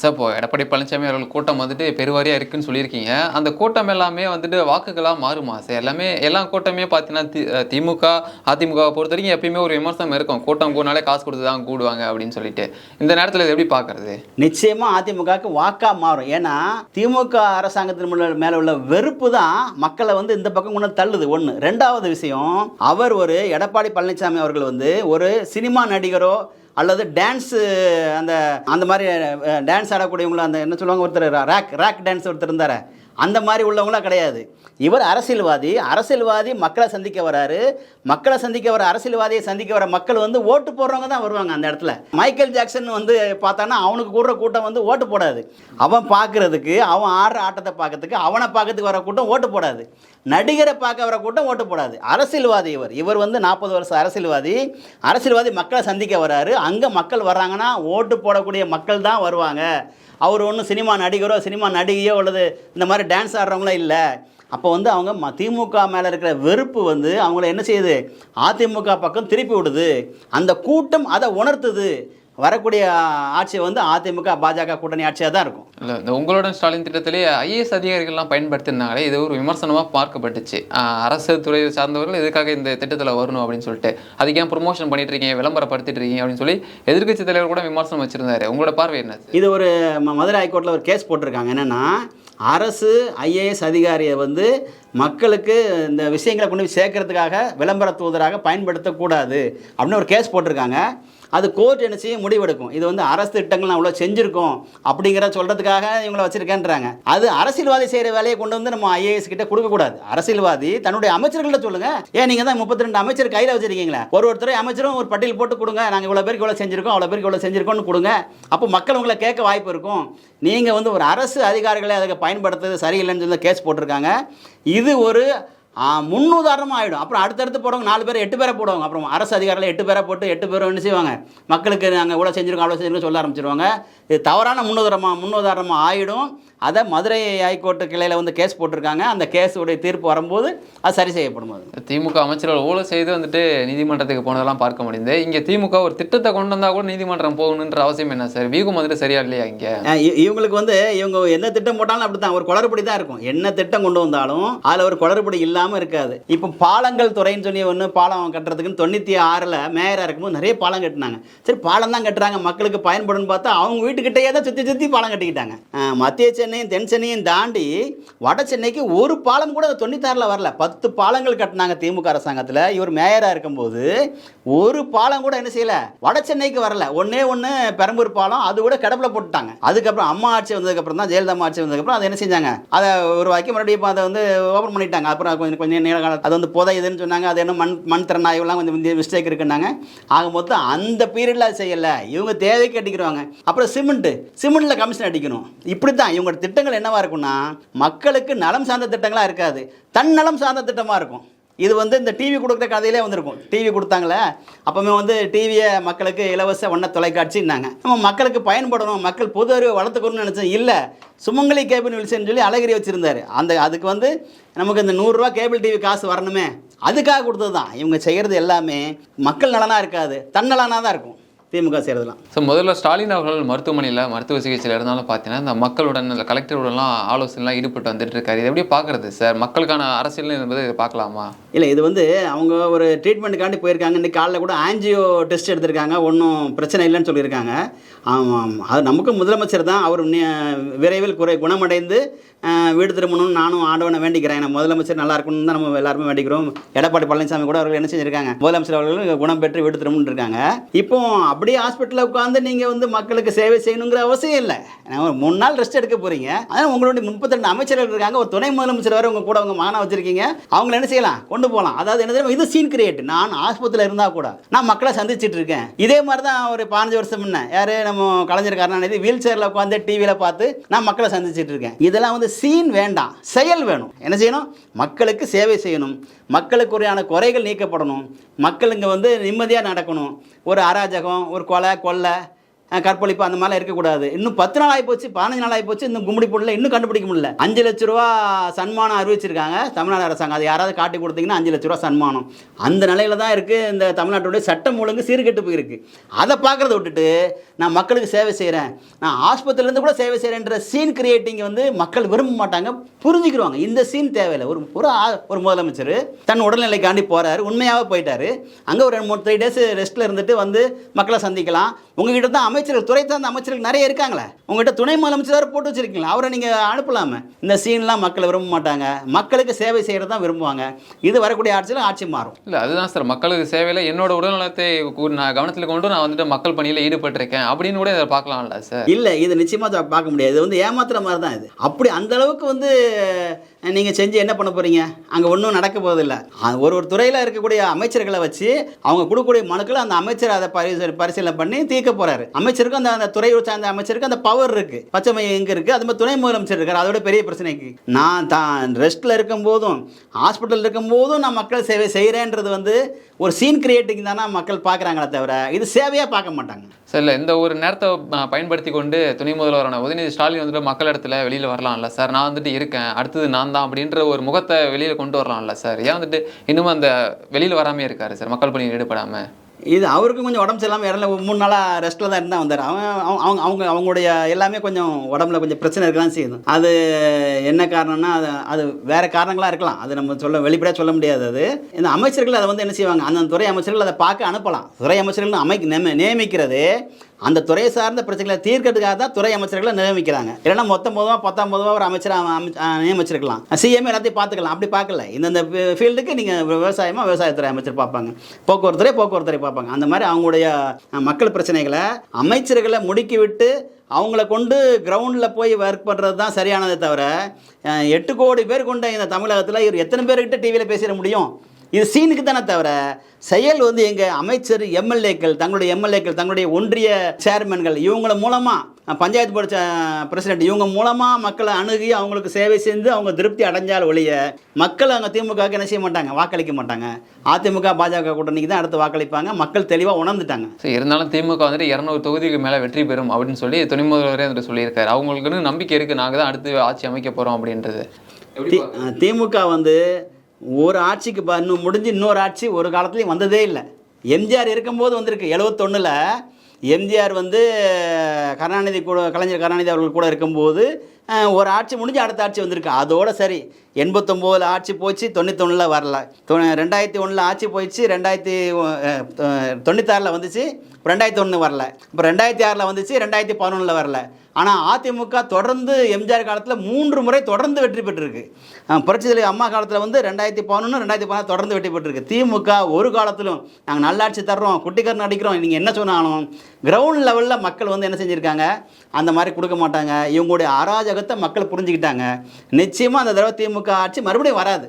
Sir இப்போ எடப்பாடி பழனிசாமி அவர்கள் கூட்டம் வந்துட்டு பெருவாரியாக இருக்குன்னு சொல்லியிருக்கீங்க. அந்த கூட்டம் எல்லாமே வந்துட்டு வாக்குகளாக மாறுமா சார்? எல்லாமே எல்லா கூட்டமே பார்த்தீங்கன்னா தி- திமுக அதிமுக பொறுத்த வரைக்கும் எப்பயுமே ஒரு விமர்சனம் இருக்கும். கூட்டம் கூடனாலே காசு கொடுத்து தான் கூடுவாங்க அப்படின்னு சொல்லிட்டு. இந்த நேரத்தில் இதை எப்படி பார்க்கறது நிச்சயமாக அதிமுகவுக்கு வாக்காக மாறும். ஏன்னா திமுக அரசாங்கத்தின் மேல- உள்ள வெறுப்பு தான் மக்களை வந்து இந்த பக்கம் கொண்டு தள்ளுது. ஒன்று ரெண்டாவது விஷயம் அவர் ஒரு எடப்பாடி பழனிசாமி அவர்கள் வந்து ஒரு சினிமா நடிகரோ அல்லது டான்ஸு அந்த அந்த மாதிரி டான்ஸ் ஆடக்கூடியவங்கள அந்த என்ன சொல்லுவாங்க ஒருத்தர் ரேக் ரேக் டான்ஸ் ஒருத்தர் இருந்தார். அந்த மாதிரி உள்ளவங்களாம் கிடையாது. இவர் அரசியல்வாதி அரசியல்வாதி மக்களை சந்திக்க வராரு. மக்களை சந்திக்க வர அரசியல்வாதியை சந்திக்க வர மக்கள் வந்து ஓட்டு போடுறவங்க தான் வருவாங்க அந்த இடத்துல. மைக்கேல் ஜாக்சன் வந்து பார்த்தான்னா அவனுக்கு கூடுற கூட்டம் வந்து ஓட்டு போடாது. அவன் பார்க்கறதுக்கு அவன் ஆடுற ஆட்டத்தை பார்க்கறதுக்கு அவனை பார்க்கறதுக்கு வர கூட்டம் ஓட்டு போடாது. நடிகரை பார்க்க வர கூட்டம் ஓட்டு போடாது. அரசியல்வாதி இவர். இவர் வந்து நாற்பது வருஷம் அரசியல்வாதி. அரசியல்வாதி மக்களை சந்திக்க வராரு. அங்கே மக்கள் வர்றாங்கன்னா ஓட்டு போடக்கூடிய மக்கள் தான் வருவாங்க. அவர் ஒன்றும் சினிமா நடிகரோ சினிமா நடிகையோ அல்லது இந்த மாதிரி டான்ஸ் ஆடுறவங்களோ இல்லை. அப்போ வந்து அவங்க ம திமுக மேலே இருக்கிற வெறுப்பு வந்து அவங்கள என்ன செய்யுது? அதிமுக பக்கம் திருப்பி விடுது. அந்த கூட்டம் அதை உணர்த்துது. வரக்கூடிய ஆட்சி வந்து அதிமுக பாஜக கூட்டணி ஆட்சியாக தான் இருக்கும். இல்லை இந்த உங்களோட ஸ்டாலின் திட்டத்திலே ஐஏஎஸ் அதிகாரிகள்லாம் பயன்படுத்தினாங்களே இது ஒரு விமர்சனமாக பார்க்கப்பட்டுச்சு. அரசு துறை சார்ந்தவர்கள் எதுக்காக இந்த திட்டத்தில் வரணும் அப்படின்னு சொல்லிட்டு. அதுக்கு ஏன் ப்ரொமோஷன் பண்ணிட்டு இருக்கீங்க விளம்பரப்படுத்திட்டு இருக்கீங்க அப்படின்னு சொல்லி எதிர்க்கட்சி தலைவர் கூட விமர்சனம் வச்சிருந்தாரு. உங்களோட பார்வை என்ன? இது ஒரு மதுரை ஹைகோர்ட்டில் ஒரு கேஸ் போட்டிருக்காங்க. என்னென்னா அரசு ஐஏஎஸ் அதிகாரியை வந்து மக்களுக்கு இந்த விஷயங்களை கொண்டு போய் சேர்க்கறதுக்காக விளம்பர தூதராக பயன்படுத்தக்கூடாது அப்படின்னு ஒரு கேஸ் போட்டிருக்காங்க. அது கோர்ட் என்ன செய்ய முடிவெடுக்கும். இது வந்து அரசு திட்டங்கள் நான் இவ்வளோ செஞ்சுருக்கோம் அப்படிங்கிற சொல்கிறதுக்காக இவங்களை வச்சுருக்கேன்றாங்க. அது அரசியல்வாதி செய்கிற வேலையை கொண்டு வந்து நம்ம ஐஏஎஸ் கிட்ட கொடுக்கக்கூடாது. அரசியல்வாதி தன்னுடைய அமைச்சர்கள்ட்ட சொல்லுங்க. ஏன் நீங்கள் தான் முப்பத்தி ரெண்டு அமைச்சர் கையில் வச்சுருக்கீங்களா? ஒரு ஒருத்தரை அமைச்சரும் ஒரு பட்டியல் போட்டு கொடுங்க. நாங்கள் இவ்வளோ பேருக்கு இவ்வளோ செஞ்சுருக்கோம் அவ்வளோ பேருக்கு இவ்வளோ செஞ்சுருக்கோம்னு கொடுங்க. அப்போ மக்கள் உங்களை கேட்க வாய்ப்பு இருக்கும். நீங்கள் வந்து ஒரு அரசு அதிகாரிகளை அதுக்கு பயன்படுத்துறது சரியில்லைன்னு சொல்லி கேஸ் போட்டிருக்காங்க. இது ஒரு முன்னுதாரணமாக ஆகிடும் அப்புறம் அடுத்தடுத்து போகிறவங்க நாலு பேர் எட்டு பேரை போடுவாங்க. அப்புறம் அரசு அதிகாரிகள் எட்டு பேரை போட்டு எட்டு பேரும் என்ன செய்வாங்க? மக்களுக்கு நாங்கள் இவ்வளோ செஞ்சுருக்கோம் அவ்வளோ செஞ்சுருக்கோம் சொல்ல ஆரம்பிச்சிருவாங்க. இது தவறான முன்னுதாரணமாக முன்னுதாரணமாக ஆகிடும் அதை மதுரை ஹைகோர்ட்டு கிளையில் வந்து கேஸ் போட்டிருக்காங்க. அந்த கேஸுடைய தீர்ப்பு வரும்போது அது சரி செய்யப்படும் அது. திமுக அமைச்சர்கள் ஊழல் செய்து வந்துட்டு நீதிமன்றத்துக்கு போனதெல்லாம் பார்க்க முடியுது இங்கே திமுக ஒரு திட்டத்தை கொண்டு வந்தா கூட நீதிமன்றம் போகணுன்ற அவசியம் என்ன சார்? வீகம் வந்துட்டு சரியா இல்லையா இங்கே? இவங்களுக்கு வந்து இவங்க எந்த திட்டம் போட்டாலும் அப்படி தான் ஒரு குளறுபடி தான் இருக்கும். என்ன திட்டம் கொண்டு வந்தாலும் அதில் ஒரு குளறுபடி இல்லாமல் இருக்காது. இப்போ பாலங்கள் துறைன்னு சொல்லி ஒன்று பாலம் கட்டுறதுக்குன்னு தொண்ணூற்றி ஆறில் மேயராக இருக்கும்போது நிறைய பாலம் கட்டினாங்க. சரி பாலம் தான் கட்டுறாங்க. மக்களுக்கு பயன்படும் பார்த்தா அவங்க வீட்டுக்கிட்டேயே தான் சுற்றி சுற்றி பாலம் கட்டிக்கிட்டாங்க. மத்திய சென்னையும் தென் சென்னையும் தாண்டி வட சென்னைக்கு ஒரு பாலம் கூட தொண்ணூத்தாறில் வரல. பத்து பாலங்கள் கட்டினாங்க திமுக அரசாங்கத்தில். இவர் மேயராக இருக்கும்போது ஒரு பாலம் கூட என்ன செய்யலை? வட சென்னைக்கு வரல. ஒன்றே ஒன்று பெரம்பூர் பாலம் அது கூட கிடப்பில் போட்டுட்டாங்க. அதுக்கப்புறம் அம்மா ஆட்சி வந்ததுக்கப்புறம் தான் ஜெயலலிதா அம்மா ஆட்சி வந்ததுக்கப்புறம் அதை என்ன செஞ்சாங்க? அதை ஒரு வாக்கி மறுபடியும் இப்போ அதை வந்து ஓப்பன் பண்ணிட்டாங்க. அப்புறம் கொஞ்சம் கொஞ்சம் நீள காலம் அது வந்து புதையுதுன்னு சொன்னாங்க. அது என்ன மண் மண் திறனாய்வுலாம் கொஞ்சம் மிஸ்டேக் இருக்குன்னாங்க. ஆக மொத்தம் அந்த பீரியடில் அது செய்யலை. இவங்க தேவைக்கு அடிக்கிறவங்க. அப்புறம் சிமெண்ட்டு சிமெண்ட்டில் கமிஷன் அடிக்கணும். இப்படி தான் இவங்களோட திட்டங்கள் என்னவாக இருக்கும்னா மக்களுக்கு நலம் சார்ந்த திட்டங்களாக இருக்காது. தன்னலம் சார்ந்த திட்டமாக இருக்கும். இது வந்து இந்த டிவி கொடுக்குற கதையிலே வந்திருக்கும். டிவி கொடுத்தாங்களே அப்போவுமே வந்து டிவியை மக்களுக்கு இலவச வண்ண தொலைக்காட்சின்னாங்க. நம்ம மக்களுக்கு பயன்படணும். மக்கள் பொது அறிவை வளர்த்துக்கணும்னு நினச்சேன் இல்லை. சுமங்கலி கேபிள் நிகழ்ச்சின்னு சொல்லி அழகிரி வச்சுருந்தாரு. அந்த அதுக்கு வந்து நமக்கு இந்த நூறுரூவா கேபிள் டிவி காசு வரணுமே. அதுக்காக கொடுத்தது தான் இவங்க செய்கிறது எல்லாமே மக்கள் நலனாக இருக்காது. தன்னலனாக தான் இருக்கும். திமுக செய்கிறதுலாம் ஸோ முதல்ல ஸ்டாலின் அவர்கள் மருத்துவமனையில் மருத்துவ சிகிச்சையில் இருந்தாலும் பார்த்தீங்கன்னா இந்த மக்களுடன் இந்த கலெக்டருடன்லாம் ஆலோசனைலாம் ஈடுபட்டு வந்துட்டு இருக்காரு. இது எப்படி பார்க்கறது சார்? மக்களுக்கான அரசியல் என்பது இதை பார்க்கலாமா? இல்லை இது வந்து அவங்க ஒரு ட்ரீட்மெண்ட்டுக்காண்டி போயிருக்காங்க. இன்னைக்கு காலைல கூட ஆன்ஜியோ டெஸ்ட் எடுத்திருக்காங்க. ஒன்றும் பிரச்சனை இல்லைன்னு சொல்லியிருக்காங்க. ஆமாம் அது நமக்கு முதலமைச்சர் தான். அவர் விரைவில் குறை குணமடைந்து வீடு திரும்பணும்னு நானும் ஆண்டவனை வேண்டிக்கிறேன். ஏன்னா முதலமைச்சர் நல்லா இருக்கணும்னு தான் நம்ம எல்லாருமே வேண்டிக்கிறோம். எடப்பாடி பழனிசாமி கூட அவர்கள் என்ன செஞ்சிருக்காங்க? முதலமைச்சர் அவர்கள் குணம் பெற்று வீடு திரும்பணும்னு இருக்காங்க. இப்போ அப்படியே ஹாஸ்பிட்டலில் உட்காந்து நீங்கள் வந்து மக்களுக்கு சேவை செய்யணுங்கிற அவசியம் இல்லை. நான் ஒரு மூணு நாள் ரெஸ்ட் எடுக்க போகிறீங்க அதனால் உங்களுடைய முப்பத்திரெண்டு அமைச்சர்கள் இருக்காங்க. ஒரு துணை முதலமைச்சர் வேறு உங்கள் கூட உங்கள் மகனை வச்சிருக்கீங்க. அவங்கள என்ன செய்யலாம்? கொண்டு போகலாம் அதாவது என்ன தெரியும்? இது சீன் கிரியேட் நான் ஆஸ்பத்திரியில் இருந்தால் கூட நான் மக்களை சந்திச்சுட்டு இருக்கேன். இதே மாதிரி தான் ஒரு பதினஞ்சு வருஷம் முன்ன. யார்? நம்ம கலைஞர் கருணாநிதி வீல் சேரில் உட்காந்து டிவியில் பார்த்து நான் மக்களை சந்திச்சுட்டு இருக்கேன். இதெல்லாம் வந்து சீன் வேண்டாம். செயல் வேணும். என்ன செய்யணும்? மக்களுக்கு சேவை செய்யணும். மக்களுக்குரியான குறைகள் நீக்கப்படணும். மக்கள் இங்கே வந்து நிம்மதியாக நடக்கணும். ஒரு அராஜகம் ஒரு கொலை கொள்ளை கற்பழிப்பு அந்த மாதிரிலாம் இருக்கக்கூடாது. இன்னும் பத்து நாள் ஆகி போச்சு பதினஞ்சு நாள் ஆகி போச்சு இன்னும் கும்படி போடல இன்னும் கண்டுபிடிக்க முடியல. அஞ்சு லட்ச ரூபா சன்மானம் அறிவிச்சிருக்காங்க தமிழ்நாடு அரசாங்கம். அது யாராவது காட்டி கொடுத்தீங்கன்னா அஞ்சு லட்ச ரூபா சன்மானம். அந்த நிலையில தான் இருக்குது இந்த தமிழ்நாட்டுடைய சட்டம் ஒழுங்கு சீர்கெட்டு போயிருக்கு அதை பார்க்குறத விட்டுட்டு நான் மக்களுக்கு சேவை செய்கிறேன் நான் ஆஸ்பத்திரிலேருந்து கூட சேவை செய்கிறேன்ற சீன் கிரியேட்டிங் வந்து மக்கள் விரும்ப மாட்டாங்க புரிஞ்சுக்கிடுவாங்க இந்த சீன் தேவையில்லை. ஒரு ஒரு ஒரு முதலமைச்சர் தன் உடல்நிலைக்காண்டி போகிறாரு உண்மையாகவே போயிட்டார். அங்கே ஒரு ரெண்டு மூணு த்ரீ டேஸ் ரெஸ்ட்டில் இருந்துட்டு வந்து மக்களை சந்திக்கலாம். உங்ககிட்ட தான் அமைச்சர்கள் துறை சார்ந்த அமைச்சர்கள் நிறைய இருக்காங்களே. உங்ககிட்ட துணை முதலமைச்சர் போட்டு வச்சிருக்கீங்களா அவரை நீங்கள் அனுப்பலாமே. இந்த சீன்லாம் மக்கள் விரும்ப மாட்டாங்க. மக்களுக்கு சேவை செய்கிறது தான் விரும்புவாங்க. இது வரக்கூடிய ஆட்சியில் ஆட்சி மாறும். இல்லை அதுதான் சார் மக்களுக்கு சேவையில் என்னோட உடல்நலத்தை நான் கவனத்தில் கொண்டு நான் வந்துட்டு மக்கள் பணியில் ஈடுபட்டிருக்கேன் அப்படின்னு கூட இதை பார்க்கலாம்ல சார் இல்லை இது நிச்சயமாக பார்க்க முடியாது. இது வந்து ஏமாத்துற மாதிரி தான் இது. அப்படி அந்த அளவுக்கு வந்து நீங்கள் செஞ்சு என்ன பண்ண போகிறீங்க அங்கே ஒன்றும் நடக்க போவதில்லை அது ஒரு ஒரு துறையில் இருக்கக்கூடிய அமைச்சர்களை வச்சு அவங்க கொடுக்கக்கூடிய மனுக்களை அந்த அமைச்சர் அதை பரிசீலனை பரிசீலனை பண்ணி தீர்க்க போகிறாரு அமைச்சருக்கும் அந்த அந்த துறை சார்ந்த அமைச்சருக்கு அந்த பவர் இருக்குது பச்சை மையம் எங்கே இருக்குது அது மாதிரி துணை முதலமைச்சர் இருக்கார். அதோட பெரிய பிரச்சனைக்கு. நான் தான் ரெஸ்ட்டில் இருக்கும்போதும் ஹாஸ்பிட்டலில் இருக்கும்போதும் நான் மக்கள் சேவை செய்கிறேன்றது வந்து ஒரு சீன் கிரியேட்டிங் தானே மக்கள் பார்க்குறாங்களே தவிர இது சேவையாக பார்க்க மாட்டாங்க. சார் இல்லை இந்த ஒரு நேரத்தை பயன்படுத்தி கொண்டு துணை முதல்வரான உதயநிதி ஸ்டாலின் வந்துட்டு மக்கள் இடத்துல வெளியில் வரலாம்ல. சார் நான் வந்துட்டு இருக்கேன். அடுத்தது நான் தான் அப்படின்ற ஒரு முகத்தை வெளியில் கொண்டு வரலாம்ல சார். ஏன் வந்துட்டு இன்னும் அந்த வெளியில் வராமே இருக்காரு சார் மக்கள் பணியில் ஈடுபடாமல் இது அவருக்கும் கொஞ்சம் உடம்பு சரியில்லாமல் இடம்ல மூணு நாளாக ரெஸ்ட்டில் தான் இருந்தால் வந்தார். அவன் அவங்க- அவங்க அவங்க அவங்களுடைய எல்லாமே கொஞ்சம் உடம்புல கொஞ்சம் பிரச்சனை இருக்கலாம் செய்யுது. அது என்ன காரணம்னா அது அது வேறு காரணங்களாக இருக்கலாம். அது நம்ம சொல்ல வெளிப்படையாக சொல்ல முடியாது அது. இந்த அமைச்சர்கள் அதை வந்து என்ன செய்வாங்க? அந்த துறை அமைச்சர்கள் அதை பார்க்க அனுப்பலாம். துறை அமைச்சர்கள் அமைக்க நியமிக்கிறது அந்த துறையை சார்ந்த பிரச்சனைகளை தீர்க்கிறதுக்காக தான் துறை அமைச்சர்களை நியமிக்கிறாங்க. இல்லைன்னா மொத்தம் மொதமாக பத்தாம் மொதமாக ஒரு அமைச்சர் நியமிச்சிருக்கலாம். சிஎம் எல்லாத்தையும் பார்த்துக்கலாம். அப்படி பார்க்கல. இந்தந்த ஃபீல்டுக்கு நீங்கள் விவசாயமாக விவசாயத்துறை அமைச்சர் பார்ப்பாங்க. போக்குவரத்துறை போக்குவரத்துறை பார்ப்பாங்க. அந்த மாதிரி அவங்களுடைய மக்கள் பிரச்சனைகளை அமைச்சர்களை முடுக்கி விட்டு அவங்கள கொண்டு கிரவுண்டில் போய் ஒர்க் பண்ணுறது தான் சரியானதே தவிர எட்டு கோடி பேர் கொண்ட இந்த தமிழகத்தில் இவர் எத்தனை பேர்கிட்ட டிவியில் பேசிட முடியும்? இது சீனுக்கு தானே தவிர செயல் வந்து எங்கள் அமைச்சர் எம்எல்ஏக்கள் தங்களுடைய எம்எல்ஏக்கள் தங்களுடைய ஒன்றிய சேர்மன்கள் இவங்கள மூலமாக பஞ்சாயத்து போர்டு பிரசிடென்ட் இவங்க மூலமாக மக்களை அணுகி அவங்களுக்கு சேவை செஞ்சு அவங்க திருப்தி அடைஞ்சால் ஒழிய மக்கள் அவங்க திமுகவுக்கு என்ன செய்ய மாட்டாங்க? வாக்களிக்க மாட்டாங்க. அதிமுக பாஜக கூட்டணிக்கு தான் அடுத்து வாக்களிப்பாங்க. மக்கள் தெளிவாக உணர்ந்துட்டாங்க. ஸோ இருந்தாலும் திமுக வந்துட்டு இரநூறு தொகுதிக்கு மேலே வெற்றி பெறும் அப்படின்னு சொல்லி துணை முதல்வரே வந்துட்டு சொல்லியிருக்காரு. அவங்களுக்குன்னு நம்பிக்கை இருக்குது நாங்கள் தான் அடுத்து ஆட்சி அமைக்க போகிறோம் அப்படின்றது. திமுக வந்து ஒரு ஆட்சிக்கு ப- இன்னும் முடிஞ்சு இன்னொரு ஆட்சி ஒரு காலத்துலேயும் வந்ததே இல்லை. எம்ஜிஆர் இருக்கும்போது வந்திருக்கு. எழுவத்தொன்னில் எம்ஜிஆர் வந்து கருணாநிதி கூட கலைஞர் கருணாநிதி அவர்கள் கூட இருக்கும்போது ஒரு ஆட்சி முடிஞ்சு அடுத்த ஆட்சி வந்திருக்கு. அதோட சரி எண்பத்தொம்போதில் ஆட்சி போச்சு தொண்ணூத்தொன்னில் வரல. தொ ரெண்டாயிரத்தி ஒன்றில் ஆட்சி போயிடுச்சு ரெண்டாயிரத்தி தொண்ணூத்தாறில் வந்துச்சு ரெண்டாயிரத்தி ஒன்று வரல. இப்போ ரெண்டாயிரத்தி ஆறில் வந்துச்சு ரெண்டாயிரத்தி பதினொன்றில் வரல. ஆனால் அதிமுக தொடர்ந்து எம்ஜிஆர் காலத்தில் மூன்று முறை தொடர்ந்து வெற்றி பெற்றிருக்கு. அஹ் புரட்சி தலைவர் அம்மா காலத்தில் வந்து ரெண்டாயிரத்தி பதினொன்று ரெண்டாயிரத்தி பதினாறு தொடர்ந்து வெற்றி பெற்றிருக்கு. திமுக ஒரு காலத்திலும் நாங்கள் நல்லாட்சி தர்றோம் குட்டிக்கரன் அடிக்கிறோம் நீங்கள் என்ன சொன்னாலும் கிரவுண்ட் லெவலில் மக்கள் வந்து என்ன செஞ்சுருக்காங்க? அந்த மாதிரி கொடுக்க மாட்டாங்க. இவங்களுடைய அராஜகத்தை மக்கள் புரிஞ்சுக்கிட்டாங்க. நிச்சயமாக அந்த தடவை திமுக ஆட்சி மறுபடியும் வராது.